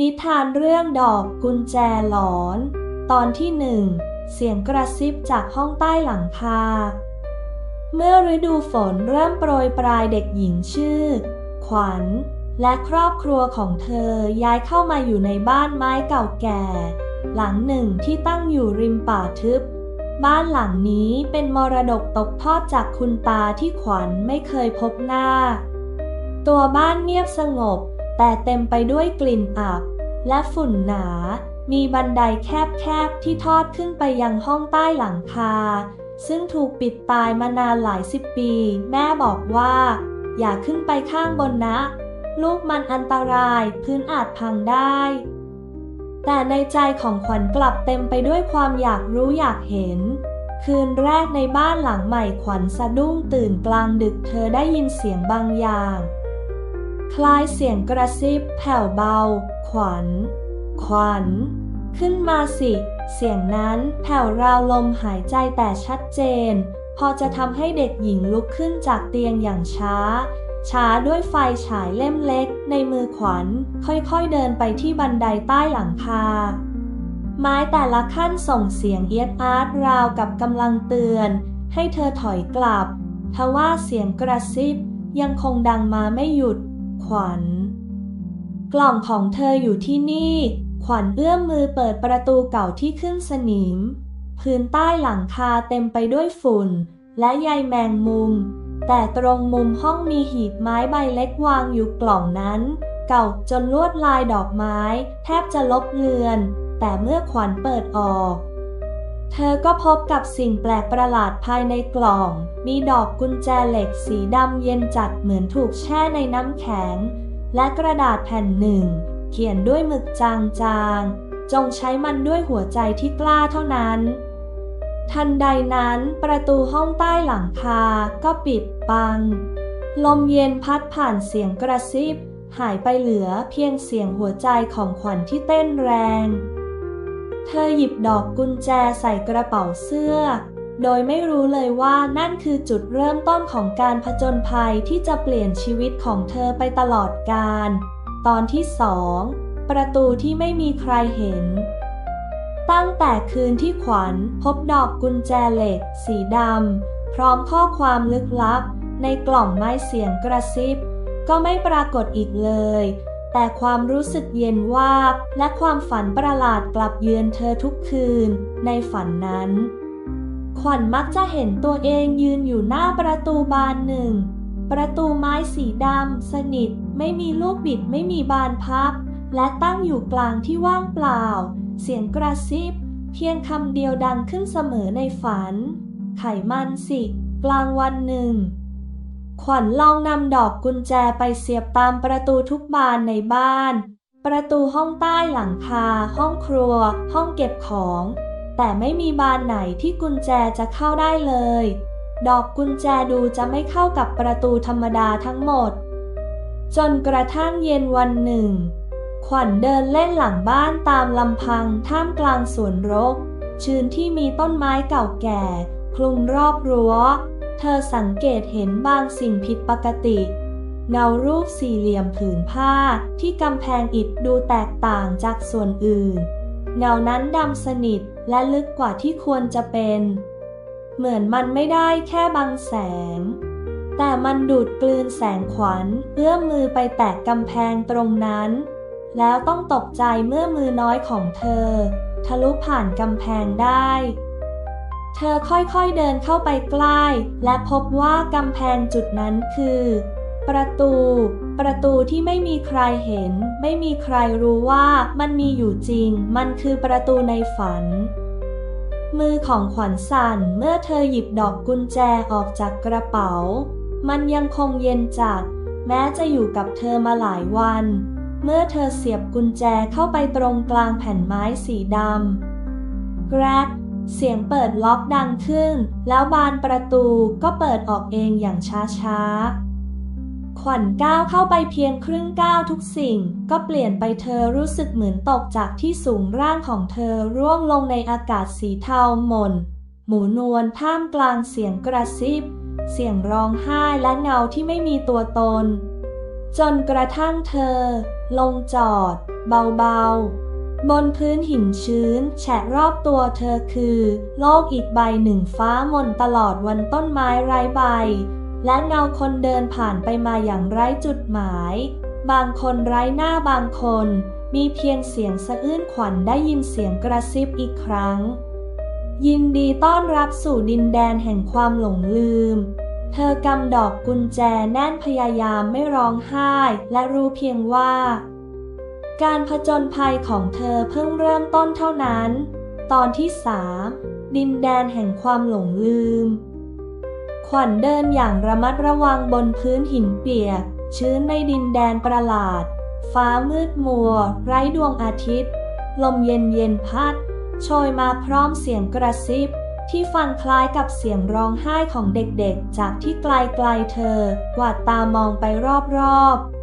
นิทานเรื่องดอกกุญแจหลอน ตอนที่หนึ่งเสียงกระซิบจากห้องใต้หลังคา เมื่อฤดูฝนเริ่มโปรยปลายเด็กหญิงชื่อ ขวัญ และครอบครัวของเธอย้ายเข้ามาอยู่ในบ้านไม้เก่าแก่ หลังหนึ่งที่ตั้งอยู่ริมป่าทึบ บ้านหลังนี้เป็นมรดกตกทอดจากคุณตาที่ขวัญไม่เคยพบหน้า ตัวบ้านเงียบสงบ แต่เต็มไปด้วยกลิ่นอับ และฝุ่นหนา มีบันไดแคบๆที่ทอดขึ้นไปยังห้องใต้หลังคา ซึ่งถูกปิดตายมานานหลายสิบปี แม่บอกว่า อย่าขึ้นไปข้างบนนะ ลูกมันอันตรายพื้นอาจพังได้ แต่ในใจของขวัญกลับเต็มไปด้วยความอยากรู้อยากเห็นคืนแรกในบ้านหลังใหม่ขวัญสะดุ้งตื่นกลางดึกเธอได้ยินเสียงบางอย่าง คล้ายเสียงกระซิบแผ่วเบา ขวัญ ขวัญ ขึ้นมาสิ เสียงนั้นแผ่วราวลมหายใจแต่ชัดเจน พอจะทำให้เด็กหญิงลุกขึ้นจากเตียงอย่างช้า ช้าด้วยไฟฉายเล่มเล็ก ในมือขวัญ ค่อยๆเดินไปที่บันไดใต้หลังคา ไม้แต่ละขั้นส่งเสียงเอียดอาร์ตราวกับกำลังเตือน ให้เธอถอยกลับทว่าเสียงกระซิบยังคงดังมาไม่หยุด ขวัญ กล่องของเธออยู่ที่นี่ ขวัญเอื้อมมือเปิดประตูเก่าที่ขึ้นสนิม พื้นใต้หลังคาเต็มไปด้วยฝุ่น และใยแมงมุม แต่ตรงมุมห้องมีหีบไม้ใบเล็กวางอยู่กล่องนั้น เก่าจนลวดลายดอกไม้ แทบจะลบเลือน แต่เมื่อขวัญเปิดออก เธอก็พบกับสิ่งแปลกประหลาดภายในกล่อง มีดอกกุญแจเหล็กสีดำเย็นจัดเหมือนถูกแช่ในน้ำแข็ง และกระดาษแผ่นหนึ่ง เขียนด้วยหมึกจางๆ จงใช้มันด้วยหัวใจที่กล้าเท่านั้น ทันใดนั้นประตูห้องใต้หลังคาก็ปิดปัง ลมเย็นพัดผ่านเสียงกระซิบ หายไปเหลือเพียงเสียงหัวใจของขวัญที่เต้นแรง เธอหยิบดอกกุญแจใส่กระเป๋าเสื้อ โดยไม่รู้เลยว่านั่นคือจุดเริ่มต้นของการผจญภัยที่จะเปลี่ยนชีวิตของเธอไปตลอดกาลตอนที่สองประตูที่ไม่มีใครเห็น ตั้งแต่คืนที่ขวัญพบดอกกุญแจเหล็ก สีดำพร้อมข้อความลึกลับ ในกล่องไม้เสียงกระซิบ ก็ไม่ปรากฏอีกเลย แต่ความรู้สึกเย็นวาบและความฝันประหลาดกลับเยือนเธอทุกคืน ในฝันนั้น ขวัญมักจะเห็นตัวเองยืนอยู่หน้าประตูบานหนึ่ง ประตูไม้สีดำสนิท ไม่มีลูกบิดไม่มีบานพับ และตั้งอยู่กลางที่ว่างเปล่า เสียงกระซิบ เพียงคำเดียวดังขึ้นเสมอในฝัน ไขมันสิ กลางวันหนึ่ง ขวัญลองนำดอกกุญแจไปเสียบตามประตูทุกบานในบ้าน ประตูห้องใต้หลังคา ห้องครัว ห้องเก็บของ แต่ไม่มีบานไหนที่กุญแจจะเข้าได้เลย ดอกกุญแจดูจะไม่เข้ากับประตูธรรมดาทั้งหมด จนกระทั่งเย็นวันหนึ่ง ขวัญเดินเล่นหลังบ้านตามลำพังท่ามกลางสวนรก ชื้นที่มีต้นไม้เก่าแก่ คลุมรอบรั้ว เธอสังเกตเห็นบางสิ่งผิดปกติ เงารูปสี่เหลี่ยมผืนผ้าที่กำแพงอิฐดูแตกต่างจากส่วนอื่น เงานั้นดำสนิทและลึกกว่าที่ควรจะเป็น เหมือนมันไม่ได้แค่บังแสง แต่มันดูดกลืนแสงขวัญเอื้อมมือไปแตะกำแพงตรงนั้น แล้วต้องตกใจเมื่อมือน้อยของเธอ ทะลุผ่านกำแพงได้ เธอค่อยๆเดินเข้าไปใกล้ และพบว่ากำแพงจุดนั้นคือ ประตู ประตูที่ไม่มีใครเห็น ไม่มีใครรู้ว่ามันมีอยู่จริง มันคือประตูในฝัน มือของขวัญสั่นเมื่อเธอหยิบดอกกุญแจออกจากกระเป๋า มันยังคงเย็นจัด แม้จะอยู่กับเธอมาหลายวัน เมื่อเธอเสียบกุญแจเข้าไปตรงกลางแผ่นไม้สีดำแกรก เสียงเปิดล็อกดังขึ้น แล้วบานประตูก็เปิดออกเองอย่างช้าๆ ขวัญก้าวเข้าไปเพียงครึ่งก้าวทุกสิ่ง ก็เปลี่ยนไปเธอรู้สึกเหมือนตกจากที่สูงร่างของเธอร่วงลงในอากาศสีเทาหม่น หมูนวลท่ามกลางเสียงกระซิบ เสียงร้องไห้และเงาที่ไม่มีตัวตน จนกระทั่งเธอ ลงจอด เบาๆ บนพื้นหินชื้น แฉะรอบตัวเธอคือ โลกอีกใบหนึ่งฟ้ามนตลอดวันต้นไม้ไร้ใบ และเงาคนเดินผ่านไปมาอย่างไร้จุดหมาย บางคนไร้หน้าบางคน มีเพียงเสียงสะอื้นขวัญได้ยินเสียงกระซิบอีกครั้ง ยินดีต้อนรับสู่ดินแดนแห่งความหลงลืม เธอกำดอกกุญแจแน่นพยายามไม่ร้องไห้ และรู้เพียงว่า การผจญภัยของเธอเพิ่งเริ่มต้นเท่านั้น ตอนที่สามดินแดนแห่งความหลงลืม ขวัญเดินอย่างระมัดระวังบนพื้นหินเปียก ชื้นในดินแดนประหลาด ฟ้ามืดมัว ไร้ดวงอาทิตย์ ลมเย็นเย็นพัดโชยมาพร้อมเสียงกระซิบ ที่ฟังคล้ายกับเสียงร้องไห้ของเด็กๆ จากที่ไกลๆเธอกวาดตามองไปรอบๆ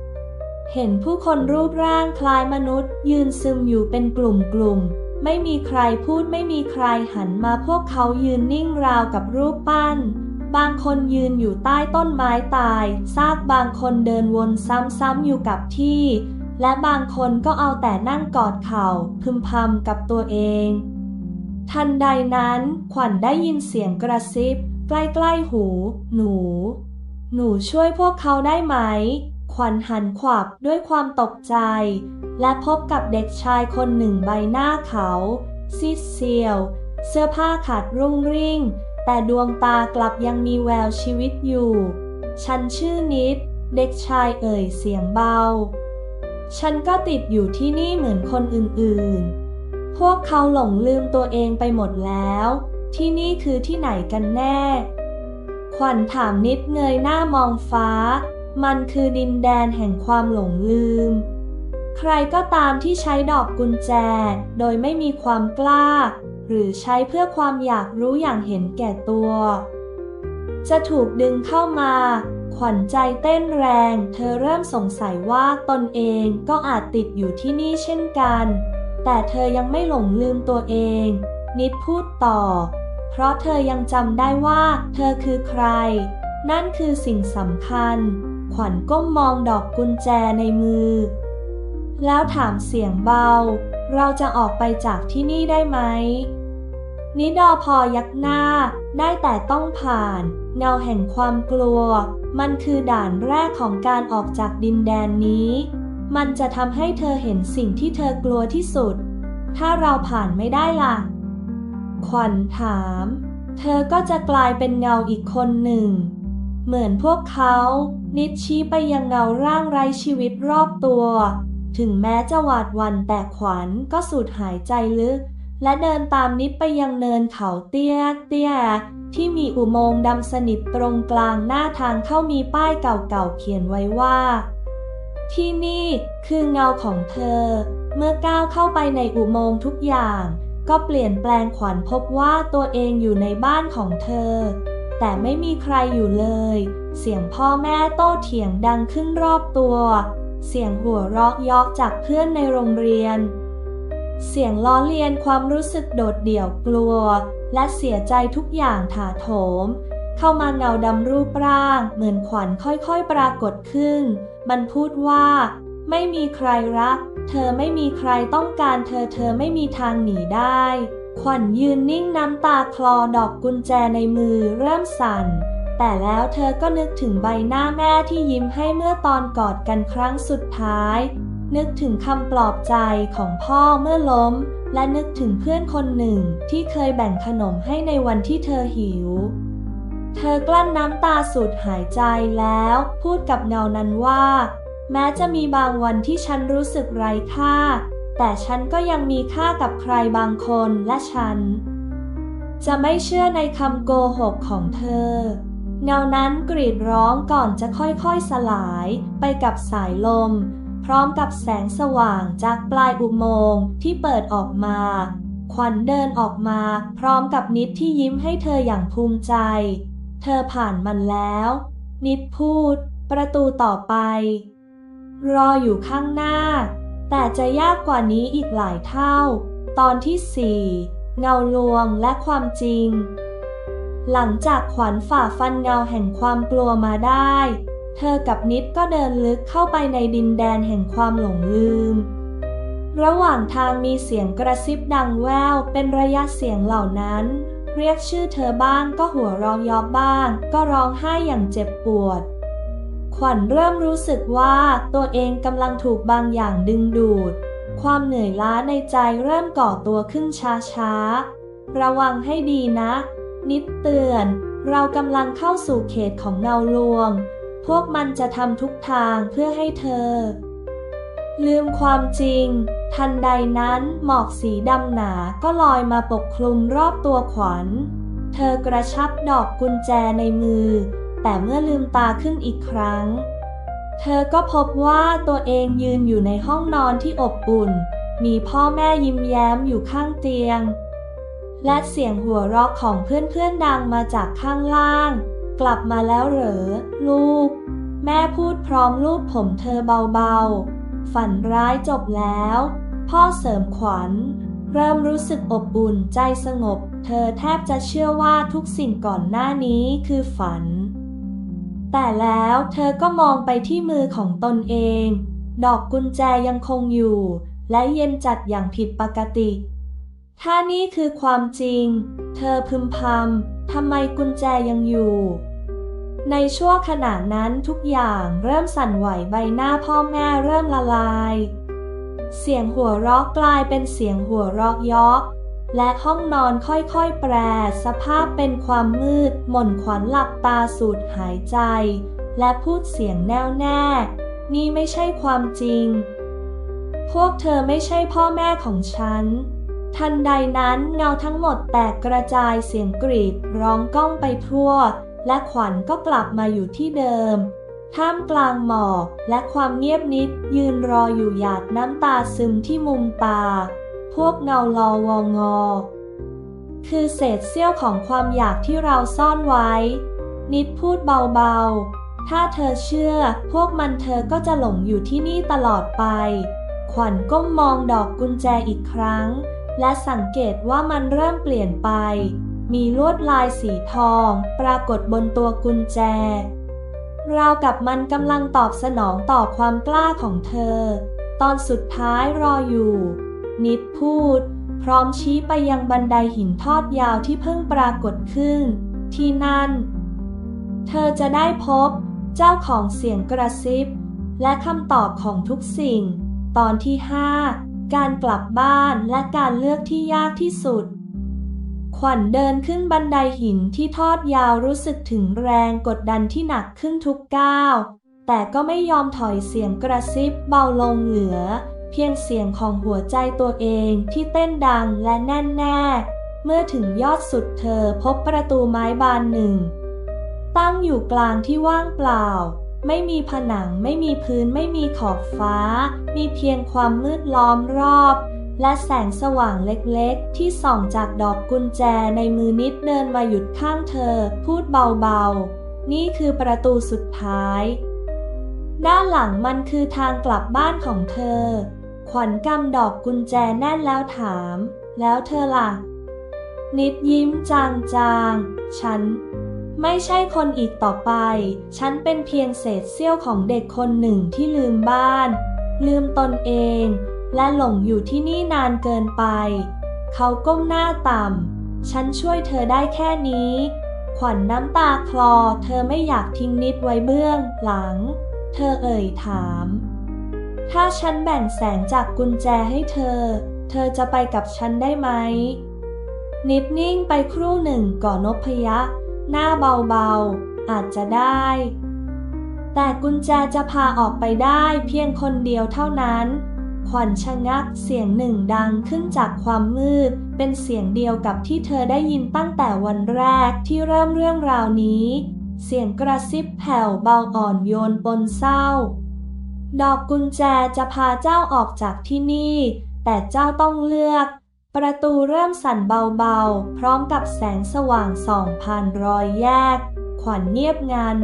เห็นผู้คนรูปร่างคล้ายมนุษย์ ยืนซึมอยู่เป็นกลุ่มๆ ไม่มีใครพูดไม่มีใครหันมาพวกเขายืนนิ่งราวกับรูปปั้น บางคนยืนอยู่ใต้ต้นไม้ตายซากบางคนเดินวนซ้ำๆอยู่กับที่ และบางคนก็เอาแต่นั่งกอดเข่าพึมพำกับตัวเอง ทันใดนั้น ขวัญได้ยินเสียงกระซิบ ใกล้ๆหู หนู หนูช่วยพวกเขาได้ไหม ขวัญหันขวับด้วยความตกใจ และพบกับเด็กชายคนหนึ่งใบหน้าเขา ซีดเซียว เสื้อผ้าขาดรุ่งริ่ง แต่ดวงตากลับยังมีแววชีวิตอยู่ ฉันชื่อนิด เด็กชายเอ่ยเสียงเบา ฉันก็ติดอยู่ที่นี่เหมือนคนอื่นๆ พวกเขาหลงลืมตัวเองไปหมดแล้ว ที่นี่คือที่ไหนกันแน่ ขวัญถามนิดเงยหน้ามองฟ้า มันคือดินแดนแห่งความหลงลืม ใครก็ตามที่ใช้ดอกกุญแจ โดยไม่มีความกล้า หรือใช้เพื่อความอยากรู้อย่างเห็นแก่ตัว จะถูกดึงเข้ามา ขวัญใจเต้นแรง เธอเริ่มสงสัยว่าตนเองก็อาจติดอยู่ที่นี่เช่นกัน แต่เธอยังไม่หลงลืมตัวเอง นิดพูดต่อ เพราะเธอยังจำได้ว่า เธอคือใคร นั่นคือสิ่งสำคัญ ขวัญก้มมองดอกกุญแจในมือ แล้วถามเสียงเบา เราจะออกไปจากที่นี่ได้ไหม นิดอพอยักหน้าได้แต่ต้องผ่าน เงาแห่งความกลัว มันคือด่านแรกของการออกจากดินแดนนี้ มันจะทำให้เธอเห็นสิ่งที่เธอกลัวที่สุด ถ้าเราผ่านไม่ได้ล่ะ ขวัญถาม เธอก็จะกลายเป็นเงาอีกคนหนึ่ง เหมือนพวกเขานิดชี้ไปยังเงาร่างไร้ชีวิตรอบตัว ถึงแม้จะหวาดวันแต่ขวัญก็สูดหายใจลึก และเดินตามนิดไปยังเนินเขาเตี้ยเตี้ยที่มีอุโมงค์ดำสนิทตรงกลางหน้าทางเข้ามีป้ายเก่าๆเขียนไว้ว่า ที่นี่คือเงาของเธอ เมื่อก้าวเข้าไปในอุโมงค์ทุกอย่าง ก็เปลี่ยนแปลงขวัญพบว่าตัวเองอยู่ในบ้านของเธอ แต่ไม่มีใครอยู่เลย เสียงพ่อแม่โต้เถียงดังขึ้นรอบตัว เสียงหัวเราะยอกจากเพื่อนในโรงเรียน เสียงล้อเลียนความรู้สึกโดดเดี่ยวกลัว และเสียใจทุกอย่างถาโถม เข้ามาเงาดำรูปร่าง เหมือนขวัญค่อยๆปรากฏขึ้น มันพูดว่า ไม่มีใครรัก เธอไม่มีใครต้องการเธอเธอไม่มีทางหนีได้ ขวัญยืนนิ่งน้ำตาคลอดอกกุญแจในมือเริ่มสั่น แต่แล้วเธอก็นึกถึงใบหน้าแม่ที่ยิ้มให้เมื่อตอนกอดกันครั้งสุดท้าย นึกถึงคำปลอบใจของพ่อเมื่อล้ม และนึกถึงเพื่อนคนหนึ่งที่เคยแบ่งขนมให้ในวันที่เธอหิว เธอกลั้นน้ำตาสูดหายใจแล้ว พูดกับเงานั้นว่า แม้จะมีบางวันที่ฉันรู้สึกไร้ค่า แต่ฉันก็ยังมีค่ากับใครบางคนและฉัน จะไม่เชื่อในคำโกหกของเธอเงานั้นกรีดร้องก่อนจะค่อยๆสลายไปกับสายลม พร้อมกับแสงสว่างจากปลายอุโมงค์ที่เปิดออกมา ขวัญเดินออกมา พร้อมกับนิดที่ยิ้มให้เธออย่างภูมิใจ เธอผ่านมันแล้ว นิดพูด ประตูต่อไป รออยู่ข้างหน้า แต่จะยากกว่านี้อีกหลายเท่า ตอนที่สี่เงาลวงและความจริง หลังจากขวัญฝ่าฟันเงาแห่งความกลัวมาได้ เธอกับนิดก็เดินลึกเข้าไปในดินแดนแห่งความหลงลืม ระหว่างทางมีเสียงกระซิบดังแววเป็นระยะเสียงเหล่านั้น เรียกชื่อเธอบ้างก็หัวเร้องยอบบ้าง ก็ร้องไห้อย่างเจ็บปวด ขวัญเริ่มรู้สึกว่าตัวเองกำลังถูกบางอย่างดึงดูด ความเหนื่อยล้าในใจเริ่มก่อตัวขึ้นช้าๆ ระวังให้ดีนะ นิดเตือน เรากำลังเข้าสู่เขตของเงาลวง พวกมันจะทำทุกทางเพื่อให้เธอ ลืมความจริง ทันใดนั้นหมอกสีดำหนาก็ลอยมาปกคลุมรอบตัวขวัญ เธอกระชับดอกกุญแจในมือ แต่เมื่อลืมตาขึ้นอีกครั้ง เธอก็พบว่าตัวเองยืนอยู่ในห้องนอนที่อบอุ่น มีพ่อแม่ยิ้มแย้มอยู่ข้างเตียง และเสียงหัวเราะของเพื่อนๆดังมาจากข้างล่าง กลับมาแล้วเหรอ ลูก แม่พูดพร้อมลูบผมเธอเบาๆ ฝันร้ายจบแล้ว พ่อเสริมขวัญ เริ่มรู้สึกอบอุ่นใจสงบ เธอแทบจะเชื่อว่าทุกสิ่งก่อนหน้านี้คือฝัน แต่แล้วเธอก็มองไปที่มือของตนเอง ดอกกุญแจยังคงอยู่ และเย็นจัดอย่างผิดปกติ ถ้านี่คือความจริง เธอพึมพำทำไมกุญแจยังอยู่ ในช่วงขณะนั้นทุกอย่างเริ่มสั่นไหวใบหน้าพ่อแม่เริ่มละลาย เสียงหัวเราะกลายเป็นเสียงหัวเราะยาะ และห้องนอนค่อยๆแปร สภาพเป็นความมืด หม่นขวัญหลับตาสูดหายใจ และพูดเสียงแน่วแน่ นี่ไม่ใช่ความจริง พวกเธอไม่ใช่พ่อแม่ของฉัน ทันใดนั้นเงาทั้งหมดแตกกระจายเสียงกรีดร้องก้องไปทั่ว และขวัญก็กลับมาอยู่ที่เดิม ท่ามกลางหมอกและความเงียบนิดยืนรออยู่หยาดน้ำตาซึมที่มุมตาก พวกเงาลอวองอ คือเศษเสี้ยวของความอยากที่เราซ่อนไว้ นิดพูดเบาๆ ถ้าเธอเชื่อ พวกมันเธอก็จะหลงอยู่ที่นี่ตลอดไป ขวัญก้มมองดอกกุญแจอีกครั้ง และสังเกตว่ามันเริ่มเปลี่ยนไป มีลวดลายสีทอง ปรากฏบนตัวกุญแจราวกับมันกำลังตอบสนองต่อความกล้าของเธอ ตอนสุดท้ายรออยู่ นิดพูด พร้อมชี้ไปยังบันไดหินทอดยาวที่เพิ่งปรากฏขึ้น ที่นั่น เธอจะได้พบเจ้าของเสียงกระซิบ และคำตอบของทุกสิ่ง ตอนที่ 5 การกลับบ้านและการเลือกที่ยากที่สุด ขวัญเดินขึ้นบันไดหินที่ทอดยาวรู้สึกถึงแรงกดดันที่หนักขึ้นทุกก้าวแต่ก็ไม่ยอมถอยเสียงกระซิบเบาลงเหลือ เพียงเสียงของหัวใจตัวเองที่เต้นดังและแน่นแน่ เมื่อถึงยอดสุดเธอพบประตูไม้บานหนึ่ง ตั้งอยู่กลางที่ว่างเปล่า ไม่มีผนังไม่มีพื้นไม่มีขอบฟ้า มีเพียงความมืดล้อมรอบ และแสงสว่างเล็กๆ ที่ส่องจากดอกกุญแจในมือนิดเดินมาหยุดข้างเธอ พูดเบาๆ นี่คือประตูสุดท้าย ด้านหลังมันคือทางกลับบ้านของเธอ ขวัญกำดอกกุญแจแน่นแล้วถาม แล้วเธอล่ะ นิดยิ้มจางๆ ฉัน ไม่ใช่คนอีกต่อไป ฉันเป็นเพียงเศษเสี้ยวของเด็กคนหนึ่งที่ลืมบ้าน ลืมตนเอง และหลงอยู่ที่นี่นานเกินไป เขาก้มหน้าต่ำ ฉันช่วยเธอได้แค่นี้ ขวัญน้ำตาคลอ เธอไม่อยากทิ้งนิดไว้เบื้องหลัง เธอเอ่ยถาม ถ้าฉันแบ่งแสงจากกุญแจให้เธอ เธอจะไปกับฉันได้ไหม นิดนิ่งไปครู่หนึ่งก่อนนพยักษ์หน้าเบาๆ อาจจะได้ แต่กุญแจจะพาออกไปได้เพียงคนเดียวเท่านั้น ขวัญชะงักเสียงหนึ่งดังขึ้นจากความมืด เป็นเสียงเดียวกับที่เธอได้ยินตั้งแต่วันแรกที่เริ่มเรื่องราวนี้ เสียงกระซิบแผ่วเบาอ่อนโยนปนเศร้า ดอกกุญแจจะพาเจ้าออกจากที่นี่ แต่เจ้าต้องเลือก ประตูเริ่มสั่นเบาๆ พร้อมกับแสงสว่างส่องผ่านรอยแยก ขวัญเงียบงัน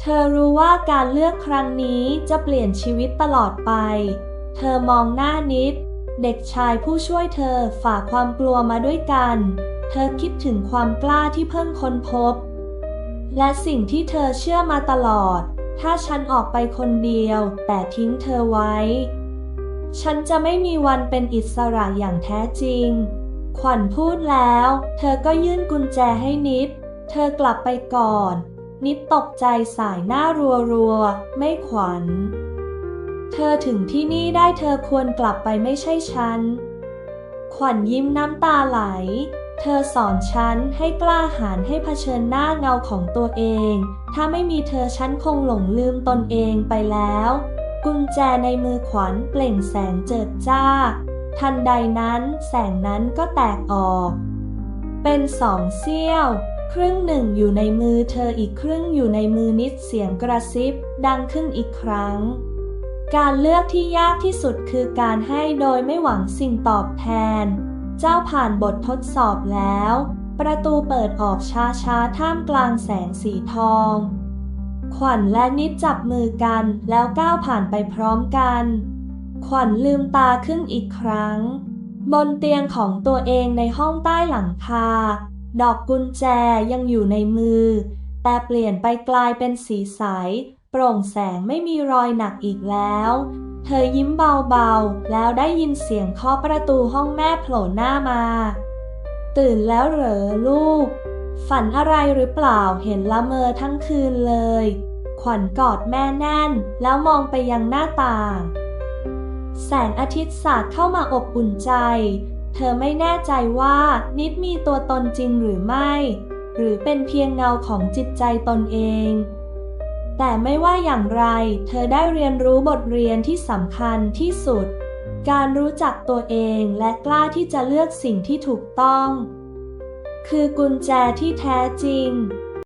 เธอรู้ว่าการเลือกครั้งนี้จะเปลี่ยนชีวิตตลอดไป เธอมองหน้านิด เด็กชายผู้ช่วยเธอฝ่าความกลัวมาด้วยกัน เธอคิดถึงความกล้าที่เพิ่งค้นพบ และสิ่งที่เธอเชื่อมาตลอด ถ้าฉันออกไปคนเดียว แต่ทิ้งเธอไว้ ฉันจะไม่มีวันเป็นอิสระอย่างแท้จริง ขวัญพูดแล้ว เธอก็ยื่นกุญแจให้นิด เธอกลับไปก่อน นิดตกใจสายหน้ารัวๆ ไม่ขวัญ เธอถึงที่นี่ได้เธอควรกลับไปไม่ใช่ฉัน ขวัญยิ้มน้ำตาไหล เธอสอนฉันให้กล้าหาญให้เผชิญหน้าเงาของตัวเอง ถ้าไม่มีเธอฉันคงหลงลืมตนเองไปแล้ว กุญแจในมือขวัญเปล่งแสงเจิดจ้า ทันใดนั้นแสงนั้นก็แตกออก เป็นสองเสี้ยว ครึ่งหนึ่งอยู่ในมือเธออีกครึ่งอยู่ในมือนิดเสียงกระซิบ ดังขึ้นอีกครั้งการเลือกที่ยากที่สุดคือการให้โดยไม่หวังสิ่งตอบแทน เจ้าผ่านบททดสอบแล้ว ประตูเปิดออกช้าๆ ท่ามกลางแสงสีทอง ขวัญและนิดจับมือกันแล้วก้าวผ่านไปพร้อมกัน ขวัญลืมตาขึ้นอีกครั้ง บนเตียงของตัวเองในห้องใต้หลังคา ดอกกุญแจยังอยู่ในมือ แต่เปลี่ยนไปกลายเป็นสีใส โปร่งแสงไม่มีรอยหนักอีกแล้ว เธอยิ้มเบาๆ แล้วได้ยินเสียงเคาะประตูห้องแม่โผล่หน้ามา ตื่นแล้วเหรอลูก ฝันอะไรหรือเปล่าเห็นละเมอทั้งคืนเลย ขวัญกอดแม่แน่น แล้วมองไปยังหน้าต่าง แสงอาทิตย์สาดเข้ามาอบอุ่นใจ เธอไม่แน่ใจว่านิดมีตัวตนจริงหรือไม่ หรือเป็นเพียงเงาของจิตใจตนเอง แต่ไม่ว่าอย่างไร เธอได้เรียนรู้บทเรียนที่สำคัญที่สุด การรู้จักตัวเองและกล้าที่จะเลือกสิ่งที่ถูกต้อง คือกุญแจที่แท้จริง